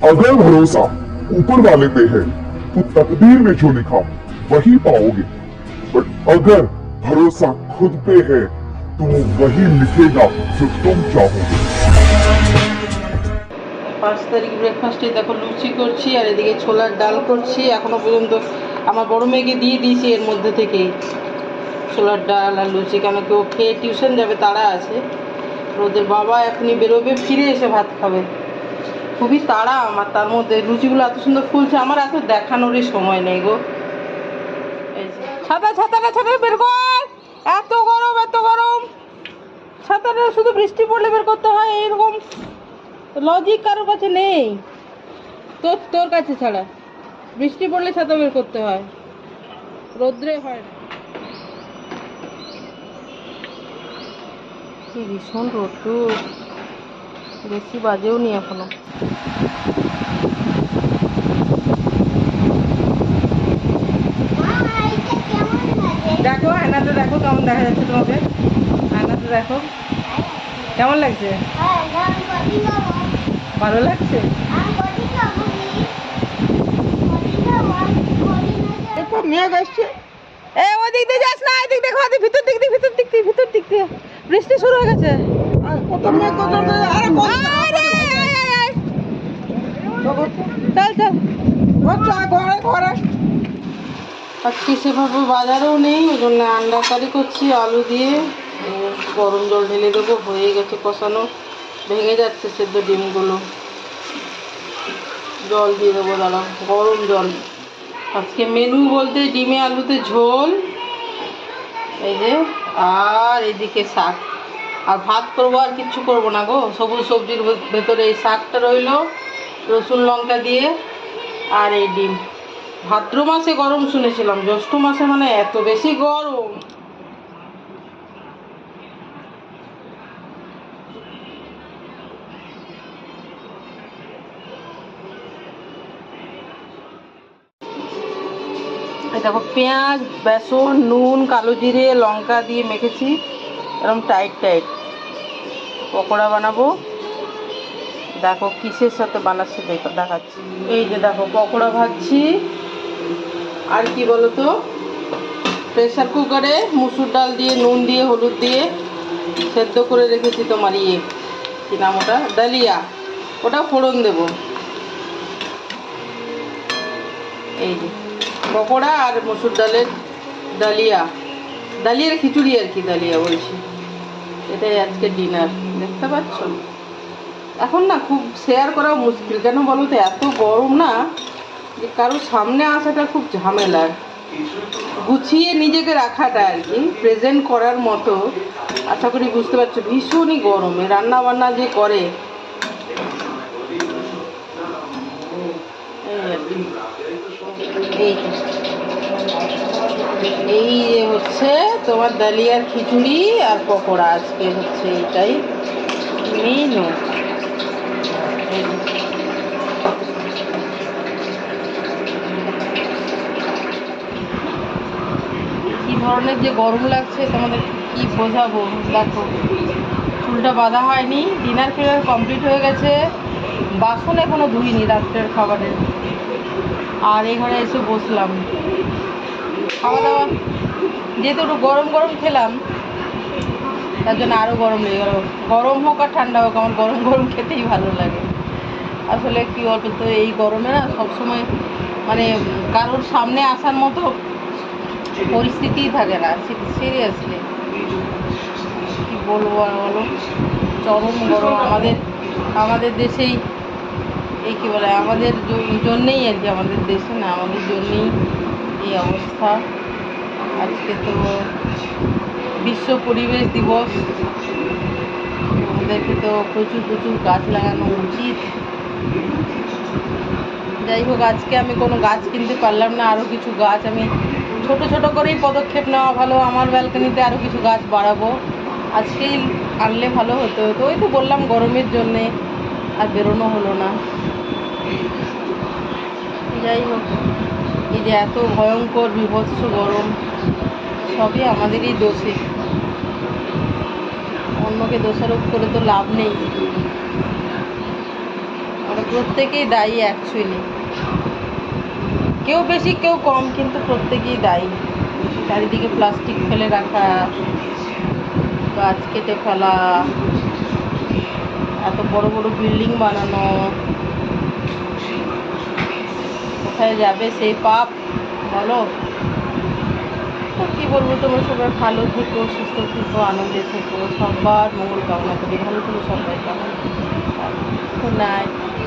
अगर भरोसा ऊपर वाले पे है तो तकदीर में जो लिखा वही पाओगे बट अगर भरोसा खुद पे है तो वो वही लिखेगा जो तुम चाहोगे পাঁচ তারিখ ব্রেকফাস্টে দেখো লুচি করছি আর এদিকে ছোলার ডাল করছি এখনো পর্যন্ত আমার বড় মেয়েকে দিয়ে দিয়েছি এর মধ্যে থেকে ছোলার ডাল আর লুচি কেন কেউ খেয়ে টিউশন যাবে তারা আছে আর ওদের বাবা এখনই বেরোবে ফিরে এসে ভাত খাবে খুবই তাড়া আমার, তার মধ্যে লুচিগুলো এত সুন্দর ফুলছে, আমার এত দেখানোরই সময় নেই গো। ছাতা ছাতাটা ছাতা বের কর! এত গরম এত গরম! ছাতাটা শুধু বৃষ্টি পড়লে বের করতে হয়, এইরকম লজিক কারোর কাছে নেই। তোর তোর কাছে ছাড়া। বৃষ্টি পড়লে ছাতা বের করতে হয়। রোদ্রে হয় না। ভীষণ রোদ্দুর। বেশি বাজেও নি এখনও। দেখো, আয়নাতে দেখো কেমন দেখা যাচ্ছে তোমাকে। আয়নাতে দেখো। কেমন লাগছে? ভালো লাগছে? মেঘ আসছে। এ দিয়ে না, এদিক ভিতর দিক দিয়ে, ভিতর দিক দিয়ে, ভিতর দিক দিয়ে। বৃষ্টি শুরু হয়ে গেছে। আজকে সেভাবে বাজারেও নেই, ওই জন্য আন্ডা কারি করছি, আলু দিয়ে। গরম জল ঢেলে দেবো, হয়ে গেছে কষানো। ভেঙে যাচ্ছে সেদ্ধ ডিমগুলো। জল দিয়ে দেবো দাঁড়া গরম জল। আজকে মেনু বলতে ডিমে আলুতে ঝোল, এই যে, আর এদিকে শাক। আর ভাত করব আর কিচ্ছু করব না গো, সবুজ সবজির ভেতরে এই শাকটা রইল, রসুন লঙ্কা দিয়ে, আর এই ডিম। ভাদ্র মাসে গরম শুনেছিলাম, জ্যৈষ্ঠ মাসে মানে এত বেশি গরম। দেখো, পেঁয়াজ, বেসন, নুন, কালো জিরে, লঙ্কা দিয়ে মেখেছি। এরকম টাইট টাইট পকোড়া বানাবো। দেখো, কিসের সাথে বানাচ্ছি দেখো, দেখাচ্ছি। এই যে দেখো, পকোড়া ভাজছি। আর কি বলো তো প্রেসার কুকারে মুসুর ডাল দিয়ে, নুন দিয়ে, হলুদ দিয়ে সেদ্ধ করে রেখেছি তোমার ইয়ে কি নাম ওটা? ডালিয়া। ওটা ফোড়ন দেবো। এই যে। পকোড়া আর মসুর ডালের ডালিয়া। ডালিয়ার খিচুড়ি আর কি, ডালিয়া বলছি। এটাই আজকে ডিনার দেখতে পাচ্ছ? এখন না খুব শেয়ার করা মুশকিল। কেন বলো তো, এত গরম না যে কারোর সামনে আসাটা খুব ঝামেলার গুছিয়ে নিজেকে রাখাটা আর কি প্রেজেন্ট করার মতো। আশা করি বুঝতে পারছ, ভীষণই গরমে। রান্না বান্না যে করে এই হচ্ছে তোমার ডালিয়ার খিচুড়ি আর পকোড়া, আজকে হচ্ছে এইটাই মেনু। কি ধরনের যে গরম লাগছে তোমাদের কি বোঝাবো? দেখো, চুলটা বাঁধা হয়নি ডিনার ফিনার কমপ্লিট হয়ে গেছে, বাসন এখনও ধুইনি রাত্রের খাবারের। আর ঘরে এসে বসলাম। খাওয়া দাওয়া যেহেতু একটু গরম গরম খেলাম, তার জন্য আরও গরম লেগে গেল। গরম হোক আর ঠান্ডা হোক, আমার গরম গরম খেতেই ভালো লাগে। আসলে কি বলতো, তো এই গরমে না সবসময় মানে কারোর সামনে আসার মতো পরিস্থিতিই থাকে না। সিরিয়াসলি কি বলব আর বলো? চরম গরম। আমাদের আমাদের দেশেই এই কী বলে, আমাদের জন্যেই আর কি আমাদের দেশে না, আমাদের জন্যেই এই অবস্থা। আজকে তো বিশ্ব পরিবেশ দিবস। আমাদেরকে তো প্রচুর প্রচুর গাছ লাগানো উচিত। যাই হোক, আজকে আমি কোনো গাছ কিনতে পারলাম না আরও কিছু গাছ আমি ছোট ছোট করেই পদক্ষেপ নেওয়া ভালো, আমার ব্যালকনিতে আরও কিছু গাছ বাড়াবো। আজকেই আনলে ভালো হতো। তো ওই তো বললাম, গরমের জন্যে আর বেরোনো হলো না। যাই হোক, এই যে এত ভয়ঙ্কর, বিভৎস গরম, সবই আমাদেরই দোষে। অন্যকে দোষারোপ করে তো লাভ নেই। আমরা প্রত্যেকেই দায়ী অ্যাকচুয়ালি কেউ বেশি, কেউ কম, কিন্তু প্রত্যেকেই দায়ী। চারিদিকে প্লাস্টিক ফেলে রাখা, গাছ কেটে ফেলা, এত বড় বড় বিল্ডিং বানানো কোথায় যাবে সেই পাপ, বলো। তো কী বলব, তোমরা সবাই ভালো থেকো, সুস্থ থেকো, আনন্দে থেকো, সবার মঙ্গল কামনা করি। ভালো থেকো সবাই, কেমন? Good night.